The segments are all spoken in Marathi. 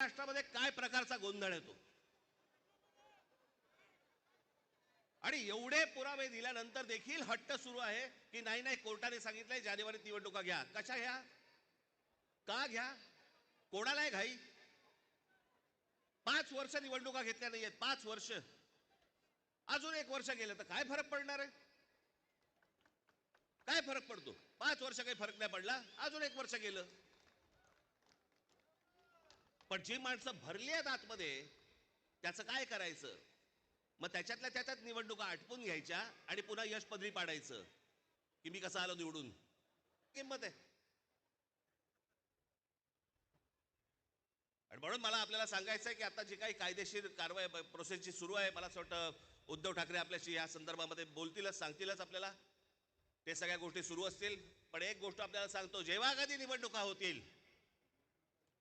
महाराष्ट्रामध्ये काय प्रकारचा गोंधळ येतो? आणि एवढे पुरावे दिल्यानंतर देखील हट्ट सुरू आहे की नाही नाही कोर्टाने सांगितलंय जानेवारीत निवडणुका घ्या. कशा घ्या? का घ्या? कोणाला आहे घाई? पाच वर्ष निवडणुका घेतल्या नाहीयेत पाच वर्ष. अजून एक वर्ष गेलं तर काय फरक पडणार आहे? काय फरक पडतो? पाच वर्ष काही फरक नाही पडला अजून एक वर्ष गेलं. पण जी माणसं भरली आहेत आतमध्ये त्याचं काय करायचं? मग त्याच्यातल्या त्याच्यात निवडणुका आटपून घ्यायच्या आणि पुन्हा यश पदरी पाडायचं. की मी कसं आलो निवडून? किंमत आहे. आणि म्हणून मला आपल्याला सांगायचं आहे की आता जी काही कायदेशीर कारवाई प्रोसेसची सुरू आहे मला असं वाटतं उद्धव ठाकरे आपल्याशी या संदर्भामध्ये बोलतीलच सांगतीलच आपल्याला. ते सगळ्या गोष्टी सुरू असतील. पण एक गोष्ट आपल्याला सांगतो जेव्हा कधी निवडणुका होतील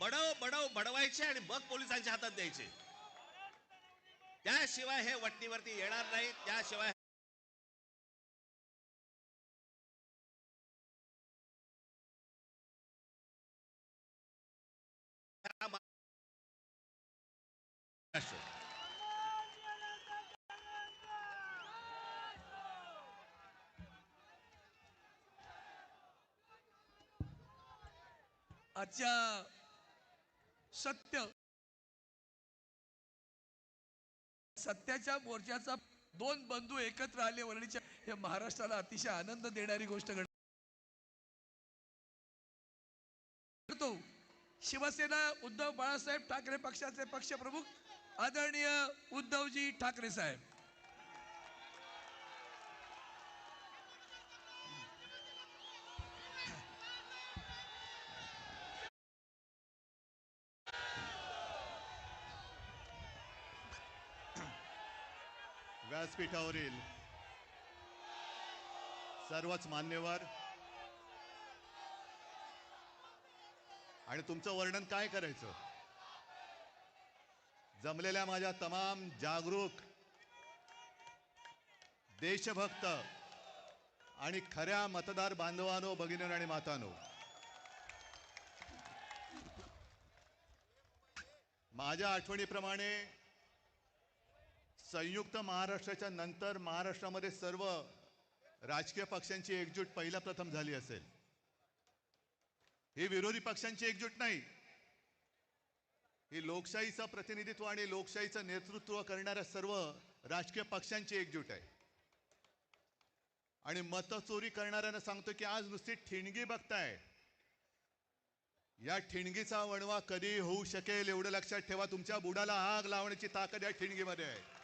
बडव बडव बडवायचे आणि मग पोलिसांच्या हातात द्यायचे. त्याशिवाय हे वटणीवरती येणार नाही त्याशिवाय अच्छा. आजच्या सत्य. सत्याच्या मोर्चाचा दोन बंधू एकत्र आले वरणीच्या. हे महाराष्ट्राला अतिशय आनंद देणारी गोष्ट घड- करतो. शिवसेना उद्धव बाळासाहेब ठाकरे पक्षाचे पक्षप्रमुख आदरणीय उद्धवजी ठाकरे साहेब. व्यासपीठावरील सर्वच मान्यवर आणि तुमचं वर्णन काय करायचं? जमलेल्या माझ्या तमाम जागरूक देशभक्त आणि खऱ्या मतदार बांधवानो भगिनी आणि मातानो माझ्या आठवणीप्रमाणे संयुक्त महाराष्ट्राच्या नंतर महाराष्ट्रामध्ये सर्व राजकीय पक्षांची एकजूट पहिला प्रथम झाली असेल. ही विरोधी पक्षांची एकजूट नाही. ही लोकशाहीचं प्रतिनिधित्व आणि लोकशाहीचं नेतृत्व करणाऱ्या सर्व राजकीय पक्षांची एकजूट आहे. आणि मतचोरी करणाऱ्यांना सांगतो की आज नुसती ठिणगी बघताय. या ठिणगीचा वणवा कधी होऊ शकेल एवढं लक्षात ठेवा. तुमच्या बुडाला आग लावण्याची ताकद या ठिणगीमध्ये आहे.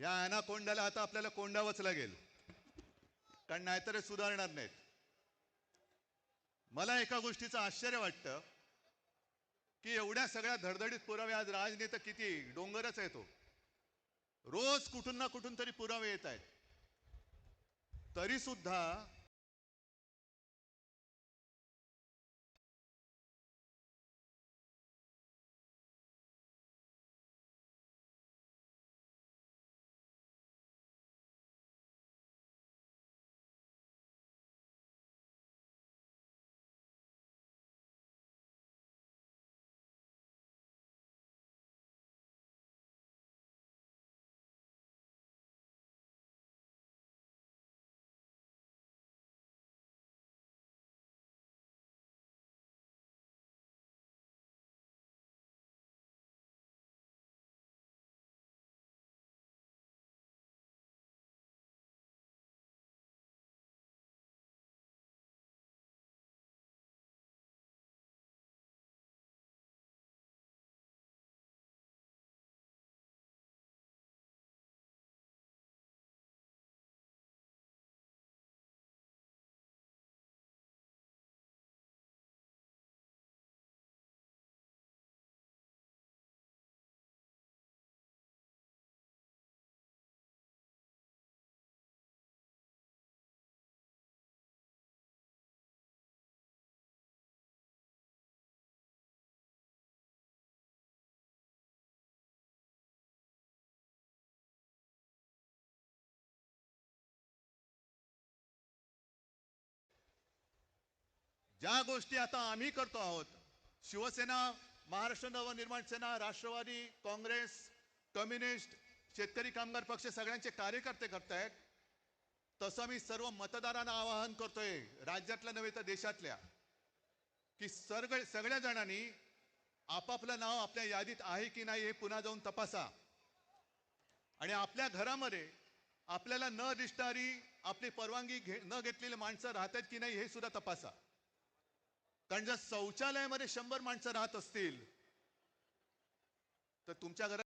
या अनाकोंडाला आता आपल्याला कोंडावंच लागेल. कारण नाहीतर सुधारणार नाहीत. मला एका गोष्टीचं आश्चर्य वाटतं की एवढ्या सगळ्या धडधडीत पुरावे आज राजनेता किती डोंगरच आहे तो हो. रोज कुठून ना कुठून तरी पुरावे येत आहेत. तरी सुद्धा ज्या गोष्टी आता आम्ही करतो आहोत शिवसेना महाराष्ट्र नवनिर्माण सेना राष्ट्रवादी काँग्रेस कम्युनिस्ट शेतकरी कामगार पक्ष सगळ्यांचे कार्यकर्ते करतायत तसं मी सर्व मतदारांना आवाहन करतोय राज्यातल्या नव्हे तर देशातल्या की सर्ग सगळ्या जणांनी आपापलं नाव आपल्या यादीत आहे की नाही हे पुन्हा जाऊन तपासा. आणि आपल्या घरामध्ये आपल्याला न दिसणारी आपली परवानगी घे न घेतलेली माणसं राहतात की नाही हे सुद्धा तपासा. कारण जर शौचालयामध्ये शंभर माणसं राहत असतील तर तुमच्या घरात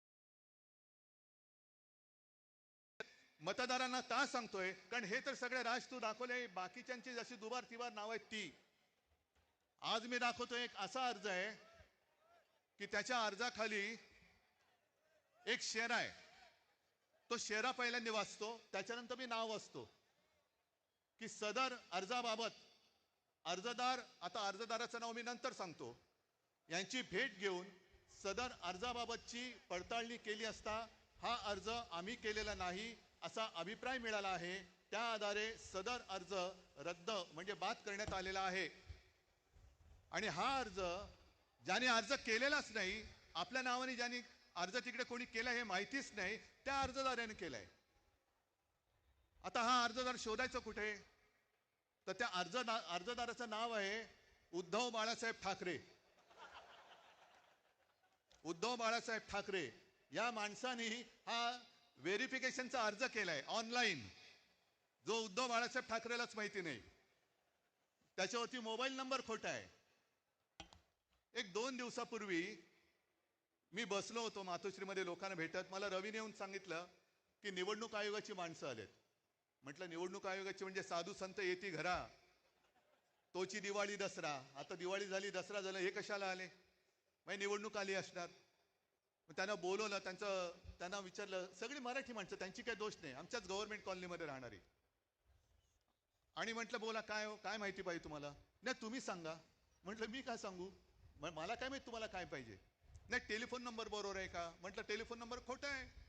मतदारांना का सांगतोय. कारण हे तर सगळे राज तू दाखवले बाकीच्यांची जशी दुबार तिबार नाव आहेत ती. आज मी दाखवतोय एक असा अर्ज आहे की त्याच्या अर्जाखाली एक शेरा आहे. तो शेरा पहिल्यांदा वाचतो त्याच्यानंतर मी नाव वाचतो की सदर अर्जाबाबत अर्जदार आता अर्जदाराचं नाव मी नंतर सांगतो. यांची भेट घेऊन सदर अर्जाबाबतची पडताळणी केली असता हा अर्ज आम्ही केलेला नाही असा अभिप्राय मिळाला आहे. त्या आधारे सदर अर्ज रद्द म्हणजे बाद करण्यात आलेला आहे. आणि हा अर्ज ज्याने अर्ज केलेलाच नाही आपल्या नावाने ज्याने अर्ज तिकडे कोणी केला हे माहितीच नाही त्या अर्जदाराने केलाय. आता हा अर्जदार शोधायचं कुठे? तर त्या अर्जदा अर्जदाराचं नाव आहे उद्धव बाळासाहेब ठाकरे. उद्धव बाळासाहेब ठाकरे. या माणसाने हा व्हेरिफिकेशनचा अर्ज केलाय ऑनलाईन. जो उद्धव बाळासाहेब ठाकरेलाच माहिती नाही. त्याच्यावरती मोबाईल नंबर खोटा आहे. एक दोन दिवसापूर्वी मी बसलो होतो मातोश्रीमध्ये लोकांना भेटत. मला रवीने येऊन सांगितलं की निवडणूक आयोगाची माणसं आलेत. म्हटलं निवडणूक आयोगाची म्हणजे साधू संत येते घरा. तोची दिवाळी दसरा. आता दिवाळी झाली दसरा झाला हे कशाला आले? मग निवडणूक आली असणार. मग त्यांना बोलवलं त्यांचं त्यांना विचारलं सगळी मराठी माणसं त्यांची काही दोष नाही. आमच्याच गव्हर्नमेंट कॉलनीमध्ये राहणारी. आणि म्हटलं बोला काय हो काय माहिती पाहिजे तुम्हाला? नाही तुम्ही सांगा. म्हटलं मी काय सांगू? मला काय माहिती तुम्हाला काय पाहिजे? नाही टेलिफोन नंबर बरोबर आहे का? म्हटलं टेलिफोन नंबर खोटा आहे.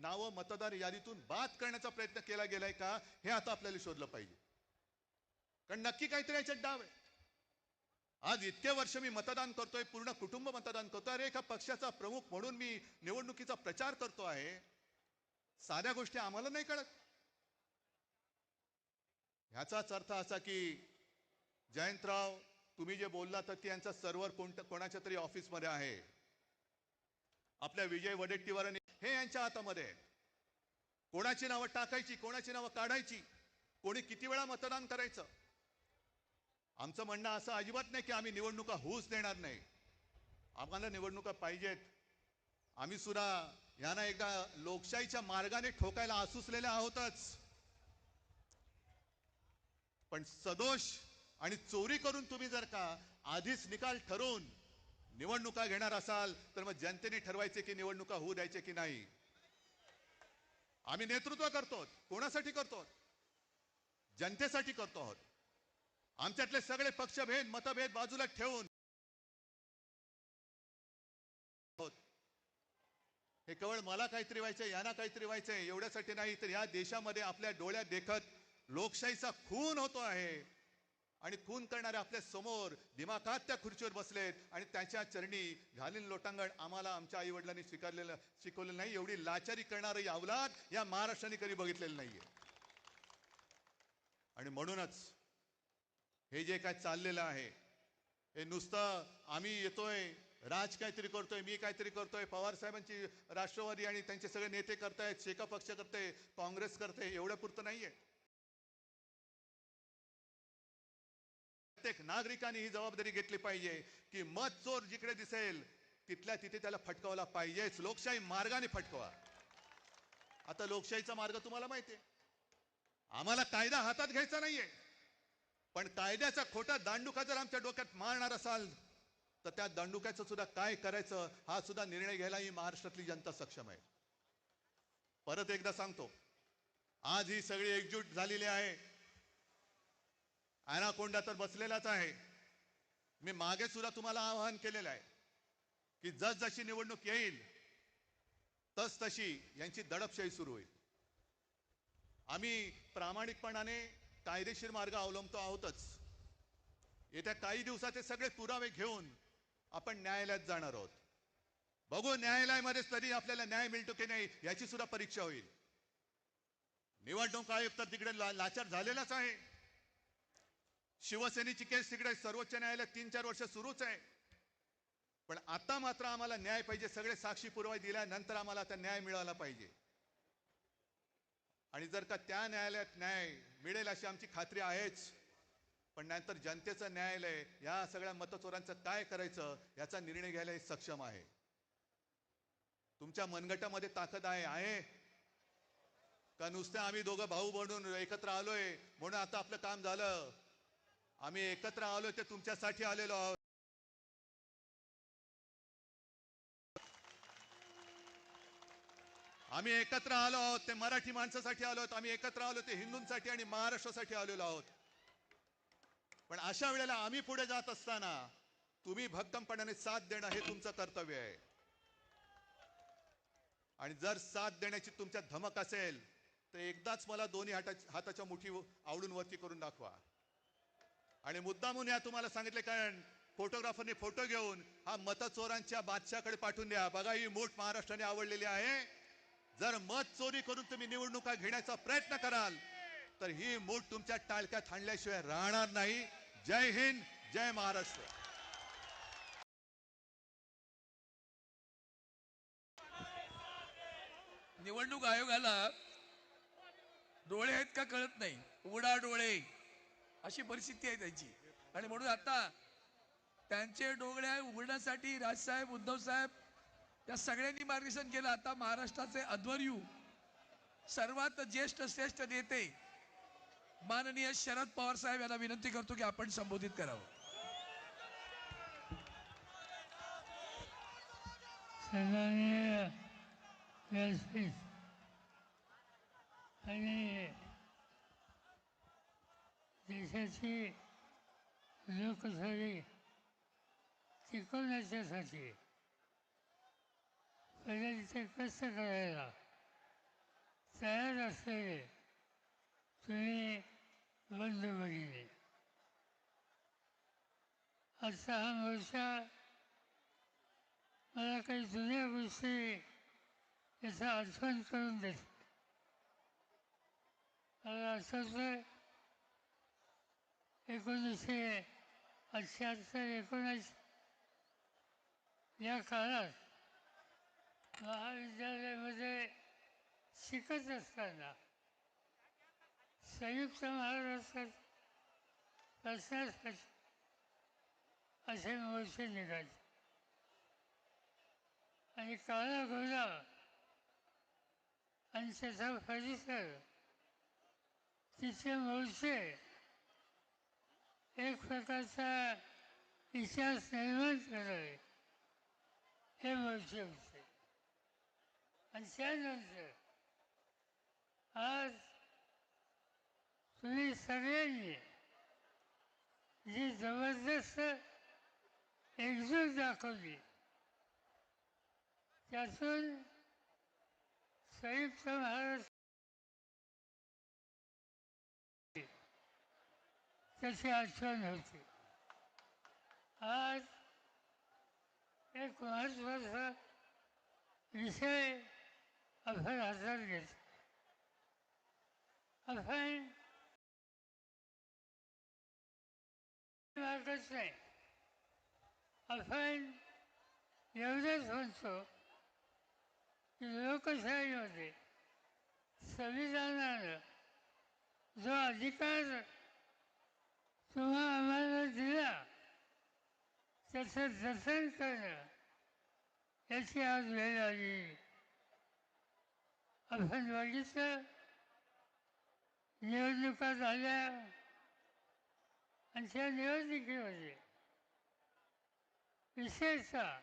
नावं मतदार यादीतून बाद करण्याचा प्रयत्न केला गेलाय का हे आता आपल्याला शोधलं पाहिजे. कारण नक्की काहीतरी याच्यात डाव आहे. आज इतके वर्ष मी मतदान करतोय पूर्ण कुटुंब मतदान करतोय. अरे एका पक्षाचा प्रमुख म्हणून मी निवडणुकीचा प्रचार करतो आहे. साध्या गोष्टी आम्हाला नाही कळत. ह्याचाच अर्थ असा की जयंतराव तुम्ही जे बोलला तर यांचा सर्व्हर कोणत्या कोणाच्या तरी ऑफिसमध्ये आहे. आपल्या विजय वडेट्टीवारांनी हे यांच्या हातामध्ये आहे. कोणाची नावं टाकायची कोणाची नावं काढायची कोणी किती वेळा मतदान करायचं? आमचं म्हणणं असं अजिबात नाही की आम्ही निवडणुका होऊच देणार नाही. आम्हाला निवडणुका पाहिजेत. आम्ही सुद्धा यांना एकदा लोकशाहीच्या मार्गाने ठोकायला आसुसलेल्या आहोतच. पण सदोष आणि चोरी करून तुम्ही जर का आधीच निकाल ठरवून निवडणुका घेणार असाल तर मग जनतेने ठरवायचे की निवडणुका होऊ द्यायचे की नाही? आम्ही नेतृत्व करतो कोणासाठी करतो? जनतेसाठी करतो आहोत. आमच्यातले सगळे पक्षभेद मतभेद बाजूला ठेवून आहोत. हे केवळ मला काहीतरी व्हायचंय यांना काहीतरी व्हायचंय एवढ्यासाठी नाही तर या देशामध्ये आपल्या डोळ्यात देखत लोकशाहीचा खून होतो आहे. आणि खून करणारे आपल्यासमोर दिमाखात त्या खुर्चीवर बसलेत? आणि त्याच्या चरणी घालीन लोटांगण आम्हाला आमच्या आई वडिलांनी स्वीकारलेलं शिकवलेलं नाही. एवढी लाचारी करणारी अवलाद या महाराष्ट्राने कधी बघितलेलं नाहीये. आणि म्हणूनच हे जे काय चाललेलं आहे हे नुसतं आम्ही येतोय राज काहीतरी करतोय मी काहीतरी करतोय पवार साहेबांची राष्ट्रवादी आणि त्यांचे सगळे नेते करतायत शेका पक्ष करते काँग्रेस करते एवढ्या पुरतं नाहीये. प्रत्येक नागरिकाने ही जबाबदारी घेतली पाहिजे की मत चोर जिकडे दिसेल तिथल्या तिथे त्याला फटकावला पाहिजेच. लोकशाही मार्गाने फटकवा. आता लोकशाहीचा मार्ग तुम्हाला माहिती आहे. आम्हाला कायदा हातात घ्यायचा नाहीये. पण कायद्याचा खोटा दांडुका जर आमच्या डोक्यात मारणार असाल तर त्या दांडुक्याचं सुद्धा काय करायचं हा सुद्धा निर्णय घ्यायला ही महाराष्ट्रातली जनता सक्षम आहे. परत एकदा सांगतो. आज ही सगळी एकजूट झालेली आहे. अनाकोंडा तर बसलेलाच आहे. मी मागे सुद्धा तुम्हाला आवाहन केलेलं आहे की जसजशी निवडणूक येईल तस तशी यांची दडपशाही सुरू होईल. आम्ही प्रामाणिकपणाने कायदेशीर मार्ग अवलंबतो आहोतच. येत्या काही दिवसाचे सगळे पुरावे घेऊन आपण न्यायालयात जाणार आहोत. बघू न्यायालयामध्येच तरी आपल्याला न्याय मिळतो की नाही याची सुद्धा परीक्षा होईल. निवडणूक आयोग तर तिकडे ला- लाचार झालेलाच आहे. शिवसेनेची केस तिकडे सर्वोच्च न्यायालयात तीन चार वर्ष सुरूच आहे. पण आता मात्र आम्हाला न्याय पाहिजे सगळे साक्षी पुरावे दिल्यानंतर आम्हाला आता न्याय मिळाला पाहिजे. आणि जर का त्या न्यायालयात न्याय मिळेल अशी आमची खात्री आहेच पण नंतर जनतेचं न्यायालय या सगळ्या मतचोरांचं काय करायचं याचा निर्णय घ्यायला सक्षम आहे. तुमच्या मनगटामध्ये ताकद आहे आहे. का नुसतं आम्ही दोघं भाऊ बनून एकत्र आलोय म्हणून आता आपलं काम झालं? आम्ही एकत्र आलो ते तुमच्यासाठी आलेलो आहोत. आम्ही एकत्र आलो आहोत ते मराठी माणसासाठी आलो आहोत आम्ही एकत्र आलो ते हिंदूंसाठी आणि महाराष्ट्रासाठी आलेलो आहोत. पण अशा वेळेला आम्ही पुढे जात असताना तुम्ही भक्कमपणाने साथ देणं हे तुमचं कर्तव्य आहे. आणि जर साथ देण्याची तुमच्या धमक असेल तर एकदाच मला दोन्ही हाता हाताच्या मुठी आवडून वरती करून दाखवा. आणि मुद्दामून या तुम्हाला सांगितले कारण फोटोग्राफरने फोटो घेऊन हा मतचोरांच्या बादशाकडे पाठवून द्या. बघा ही मूठ महाराष्ट्राने आवडलेली आहे. जर मत चोरी करून तुम्ही निवडणुका घेण्याचा प्रयत्न कराल तर ही मूठ तुमच्या टाळक्यात हाणल्याशिवाय राहणार नाही. जय हिंद जय महाराष्ट्र. निवडणूक आयोगाला डोळे आहेत का कळत नाही? उघडा डोळे. अशी परिस्थिती आहे त्यांची. आणि म्हणून आता त्यांचे डोंगळ्या उघडण्यासाठी राजसाहेब उद्धव साहेब या सगळ्यांनी मार्गदर्शन केलं. आता महाराष्ट्राचे अध्वर्यू सर्वात ज्येष्ठ श्रेष्ठ नेते माननीय शरद पवार साहेब यांना विनंती करतो की आपण संबोधित करावं. सन्माननीय आणि देशाची लोकशाही टिकवण्याच्यासाठी प्रजाचे कष्ट करायला तयार असलेले तुम्ही बंधू भगिनी. आजचा हा मोर्चा मला काही जुन्या गोष्टी याचा आठवण करून देत मला आठवतं एकोणीसशे अठ्ठ्याहत्तर एकोणीस या काळात महाविद्यालयामध्ये शिकत असताना संयुक्त महाराष्ट्रात असण्यासाठी असे मोर्चे निघाले. आणि काळा घोडा आणि त्याचा परिसर तिचे मोर्चे एक प्रकारचा इतिहास निर्माण करावे हे मोर्चे होते आणि त्यानंतर आज तुम्ही सगळ्यांनी जी जबरदस्त एकजूट दाखवली त्यातून संयुक्त महाराष्ट्र त्याची आठवण होती. आज एक महत्त्वाचा विषय आपण हातात घेत आपण मार्गच नाही. आपण एवढंच म्हणतो की लोकशाहीमध्ये संविधानानं जो अधिकार तुम्हा आम्हाला दिला त्याचं जतन करणं याची आज वेळ आली आपण बघितलं निवडणुका झाल्या आणि त्या निवडणुकीमध्ये विशेषतः